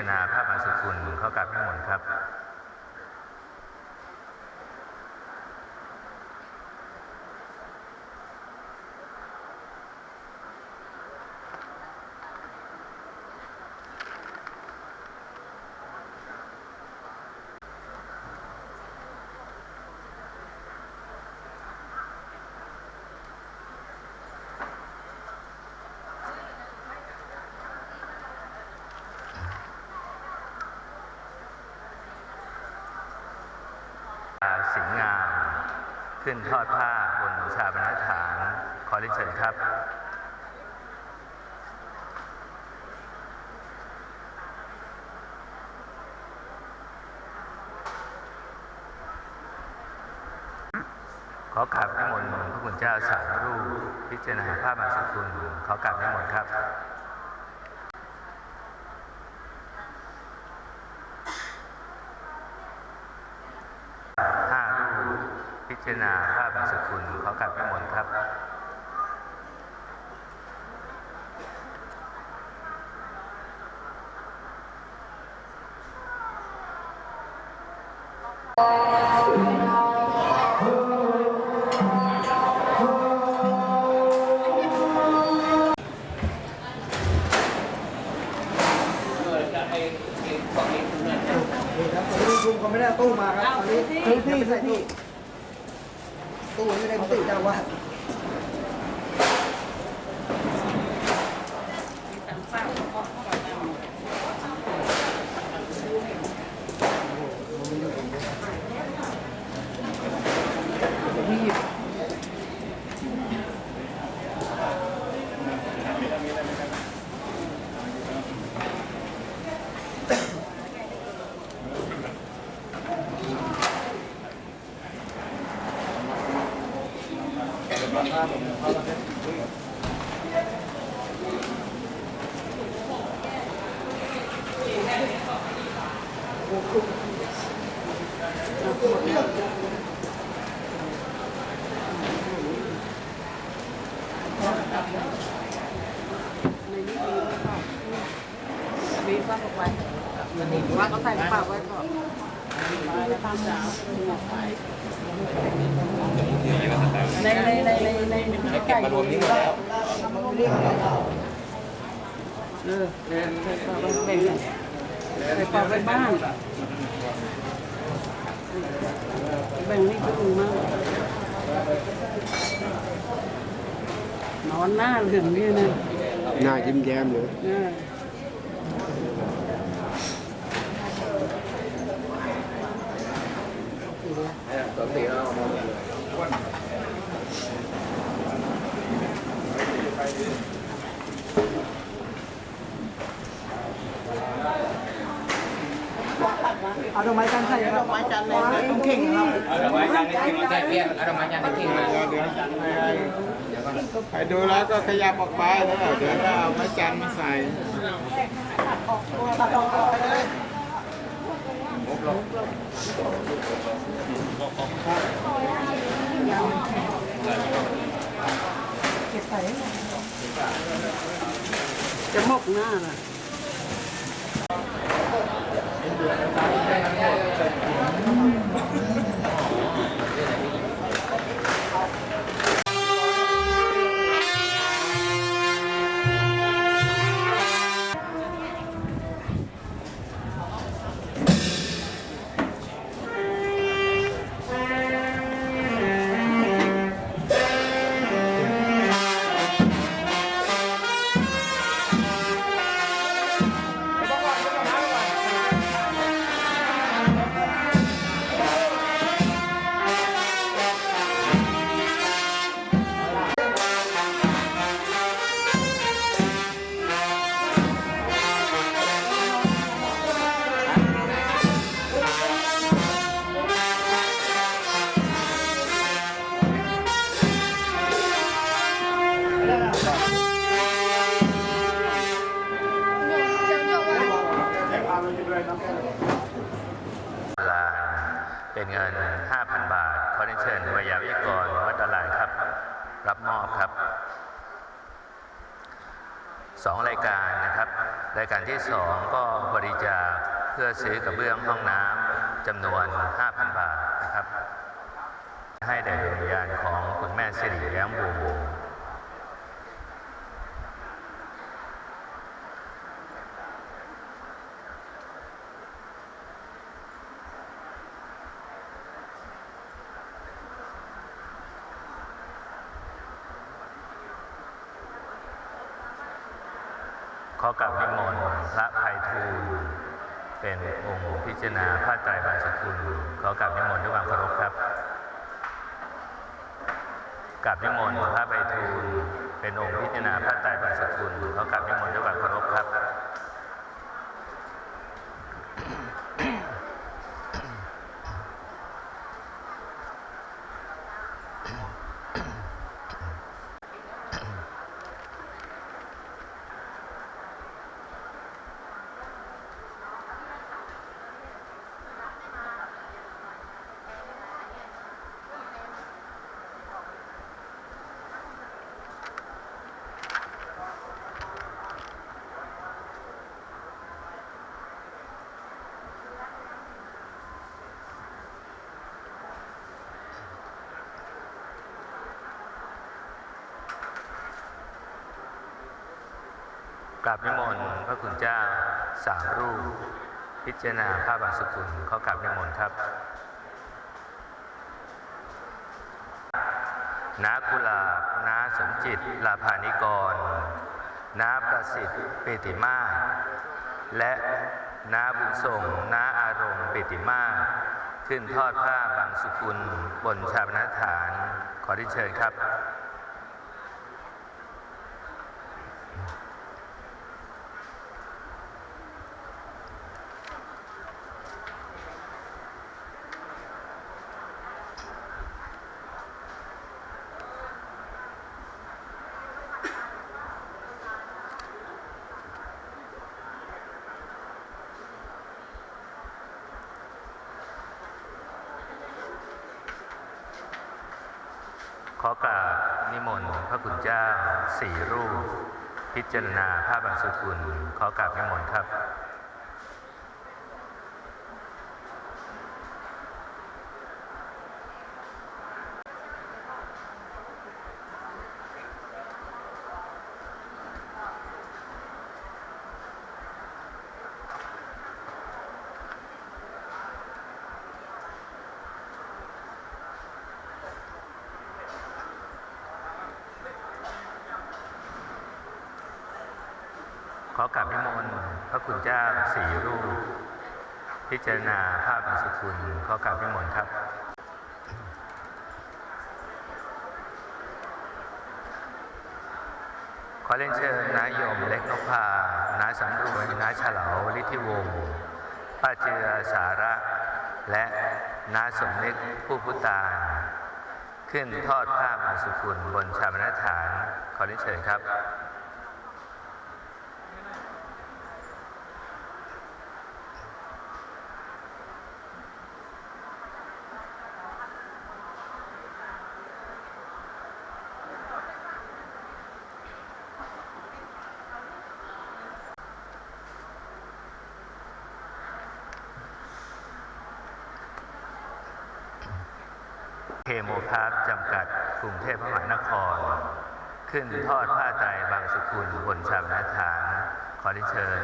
พิจารณาพระมาสุคุณขอกราบให้มนต์ครับ สิงห์งาม ขึ้นทอดผ้าบนชาบนฐานขอเรียนเชิญครับขอกราบนิมนต์พระคุณเจ้าสามรูปพิจารณาภาพมาสุคุณขอกราบนิมนต์ครับ ห้ารูปพิ จารณาภาพมาสุคุณขอกราบนิมนต์ครับลุงเขาไม่ได้เอาตู้มาครับตอนนี้ซื้อที่ใส่ ตู้ตู้ไม่ได้ตู้เจ้าว่าดมี なと思います。 กระเป๋าไปใส่กระเป๋าไปบ้างแบ่งนี่ก็ดูมากนอนหน้าเหลืองนี่นะหน้ายิ้มแย้มเลย เออ เอาดอกไม้จันทร์ใส่ครับดอกไม้จันทร์เลยต้องเข่งครับเอาดอกไม้จันทร์ในทิ้งมาใส่เปลี่ยนเอาดอกไม้จันทร์ในทิ้งมาใครดูแล้วก็ขยับออกไปแล้วเดี๋ยวก็เอาไม้จันทร์มาใส่ตัดออกเลยจะหมกหน้าน่ะ ไรกันเนี่ย พื่อซื้อกระเบื้องห้องน้ำจำนวน 5,000 บาทนะครับ ให้แด่ดวงวิญญาณของคุณแม่สิริแย้มบูบูขอกราบนิมนต์พระภัยทูล เป็นองค์พิจารณาพระไตรบาสกุลขอกราบนิมนต์ด้วยความเคารพครับกราบนิมนต์พระไปทูลเป็นองค์พิจารณาพระไตรบาสกุลขอกราบนิมนต์ด้วยความเคารพครับ กราบนิมนต์พระคุณเจ้าสามรูป พิจารณาพระบาสกุลเขากราบนิมนต์ครับนากุลาบนาสมจิตลาภานิกรนาประสิทธิ์ปิติมาและนาบุญส่งนาอารมณ์ปิติมาขึ้นทอดผ้าบางสุกุลบนชาปนฐาน ขอที่เชิญครับ ขอกราบนิมนต์พระคุณเจ้าสี่รูป พิจารณาภาพบางสุคุณขอกราบนิมนต์ครับ อกราบนิมนต์พระคุณเจ้าสี่รูป พิจารณาภาพบางสุกุลขอกราบนิมนต์ครับขอเรียนเชิญนายมเล็กนกพานาสำรวยนาฉลาวลิทธิวงศ์ป้าเจือสาระ และนาสมนึกผู้พุตานขึ้นทอดผ้าบางสุกุลบนชาปนฐาน ขอเรียนเชิญครับ เคาร์ทจำกัด กรุงเทพมหานคร ขึ้นทอดผ้าไตรบางสุกุลบนชาปนฐาน ขอได้เชิญ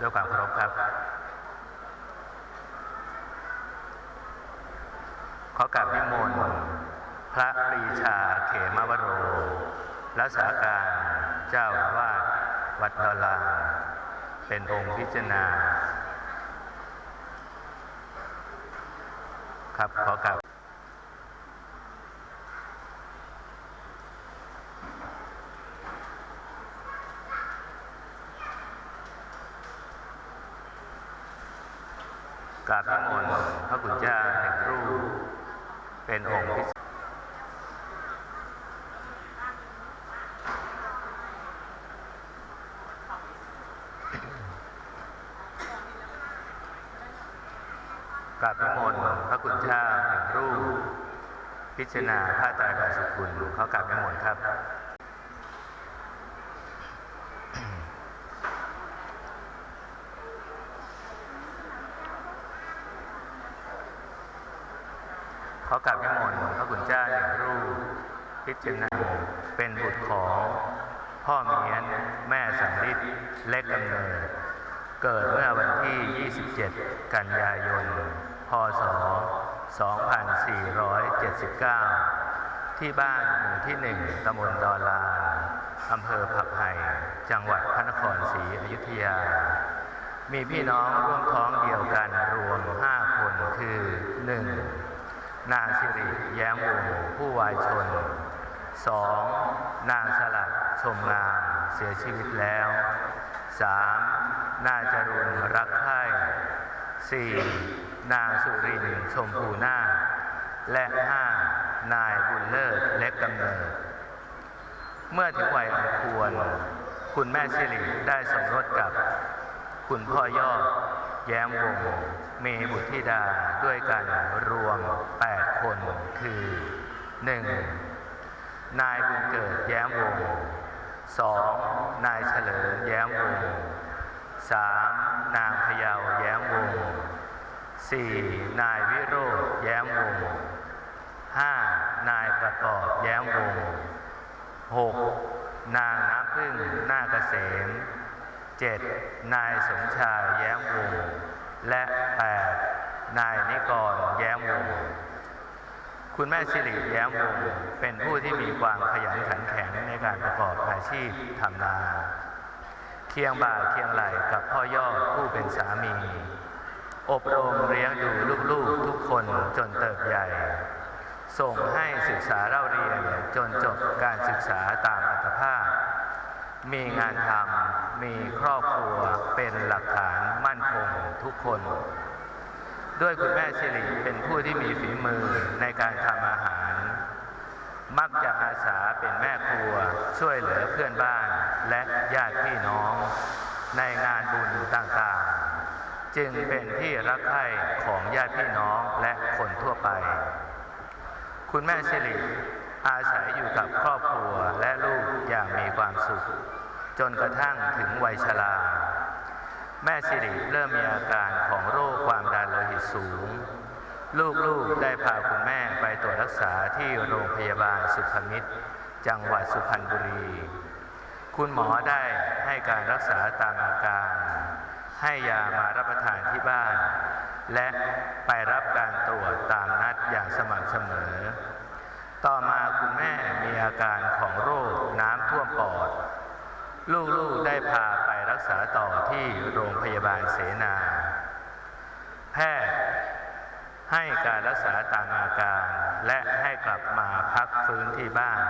ด้วยความเคารพครับ ขอกราบนิมนต์พระปรีชาเขมวโร รักษาการเจ้าวาดวัดดอลลาเป็นองค์พิจารณาครับขอกราบ กราบนิมนต์พระคุณเจ้าหนึ่งรูปเป็นองค์พิเศษกราบนิมนต์พระคุณเจ้าหนึ่งรูป พิจารณาพระตรบาสกุลเขากราบนิมนต์ครับ ขอกราบนิมนต์พระคุณเจ้าหนึ่งรูป พิจารณาเป็นบุตรของพ่อเมียนแม่สังฤทธิ์เล็กกำเนิด เกิดเมื่อวันที่ 27 กันยายน พศ 2479 ที่บ้านหมู่ที่หนึ่งตำบลดอนลานอำเภอผักไห่จังหวัดพระนครศรีอยุธยา มีพี่น้องร่วมท้องเดียวกันรวม 5 คนคือ 1. นาสิริแย้มวงผู้วายชน 2. นางสลัดชมงามเสียชีวิตแล้ว 3. นางจรุณรักไข่ 4. นางสุรินชมพูนาและ 5. นายบุญเลิศเล็กกำเนิด เมื่อถึงวัยอันควร คุณแม่สิริได้สมรสกับ คุณพ่อยอด แย้มวงศ์มีบุตรธิดาด้วยกันรวม 8 คนคือ 1. นายบุญเกิดแย้มวงศ์ 2. นายเฉลิมแย้มวงศ์ 3. นางพยาวแย้มวงศ์ 4. นายวิโรธแย้มวงศ์ 5. นายประกอบแย้มวงศ์ 6. นางน้ำพึ่งนาเกษม 7. นายสมชายแย้มวงและ 8. นายนิกรแย้มวง คุณแม่สิริแย้มวงศ์เป็นผู้ที่มีความขยันขันแข็งในการประกอบอาชีพทำนาเคียงบ่าเคียงไหลกับพ่อยอดผู้เป็นสามี อบรมเลี้ยงดูลูกๆทุกคนจนเติบใหญ่ ส่งให้ศึกษาเล่าเรียนจนจบการศึกษาตามอัตภาพ มีงานทำมีครอบครัวเป็นหลักฐานมั่นคงทุกคน ด้วยคุณแม่สิริเป็นผู้ที่มีฝีมือในการทำอาหาร มักจะอาสาเป็นแม่ครัวช่วยเหลือเพื่อนบ้านและญาติพี่น้อง ในงานบุญต่างๆ จึงเป็นที่รักใคร่ของญาติพี่น้องและคนทั่วไป คุณแม่สิริอาศัยอยู่กับครอบครัวและลูกอย่างมีความสุข จนกระทั่งถึงวัยชรา แม่สิริเริ่มมีอาการของโรคความดันโลหิตสูง ลูกๆได้พาคุณแม่ไปตรวจรักษาที่โรงพยาบาลสุขมิตร จังหวัดสุพรรณบุรี คุณหมอได้ให้การรักษาตามอาการ ให้ยามารับประทานที่บ้าน และไปรับการตรวจตามนัดอย่างสม่ำเสมอ ต่อมาคุณแม่มีอาการของโรคน้ำท่วมปอด ลูกๆได้พา รักษาต่อที่โรงพยาบาลเสนา แพทย์ให้การรักษาตามอาการ และให้กลับมาพักฟื้นที่บ้าน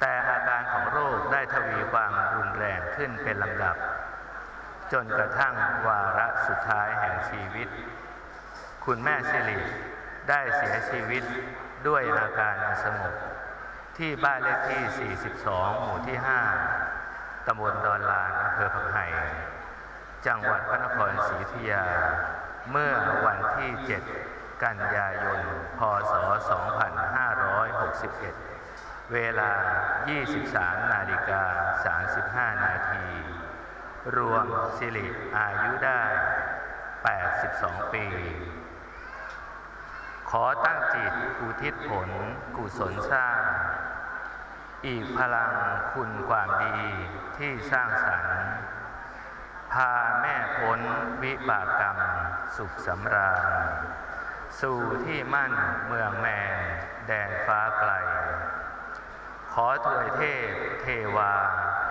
แต่อาการของโรคได้ทวีความรุนแรงขึ้นเป็นลำดับ จนกระทั่งวาระสุดท้ายแห่งชีวิต คุณแม่สิริได้เสียชีวิตด้วยอาการอสงบที่บ้านเลขที่ 42 หมู่ที่ 5 ตำบลดอนลานอำเภอผักไห่จังหวัดพระนครศรีอยุธยา เมื่อวันที่ 7 กันยายน พศ 2561 เวลา 23 นาฬิกา 35 นาที รวมสิริอายุได้ 82 ปี ขอตั้งจิตอุทิศผลกุศลสร้าง อีกพลังคุณความดีที่สร้างสรรค์ พาแม่พ้นวิบากกรรมสุขสำราญ สู่ที่มั่นเมืองแมนแดนฟ้าไกล ขอถวยเทพเทวา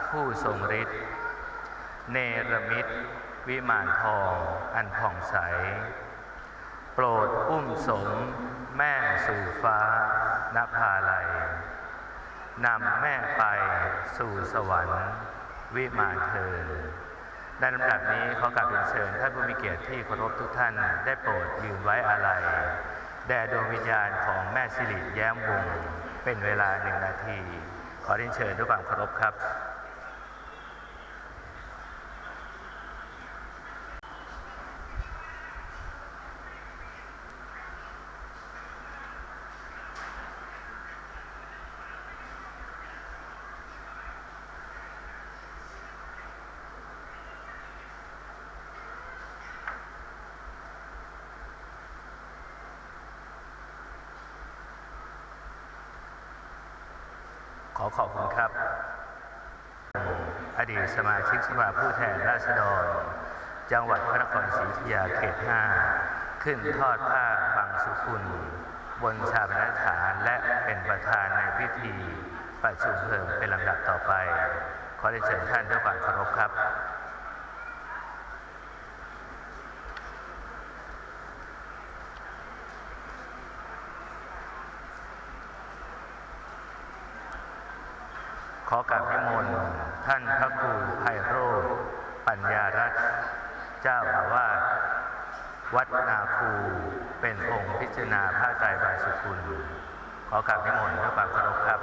ผู้ทรงฤทธิ์เนรมิตวิมานทองอันผ่องใส โปรดอุ้มสมแม่สู่ฟ้า นภาลัย นำแม่ไปสู่สวรรค์วิมานเธอในลำดับนี้ขอกราบเรียนเชิญท่านผู้มีเกียรติที่เคารพทุกท่านได้โปรดยืนไว้อาลัยแด่ดวงวิญญาณของแม่สิริแย้มวงศ์เป็นเวลาหนึ่งนาที ขอเรียนเชิญด้วยความเคารพครับ ขอขอบคุณครับ อดีตสมาชิกสภาผู้แทนราษฎร จังหวัดพระนครศรีอยุธยาเขต 5 ขึ้นทอดผ้าบางสุขุลบนชาปนสถานและเป็นประธานในพิธีประชุมเพลิงเป็นลำดับต่อไป ขอได้เชิญท่านด้วยความเคารพครับ จารณาพระไตรบาสุคุณ ขอกราบนิมนต์ด้วยความเคารพครับ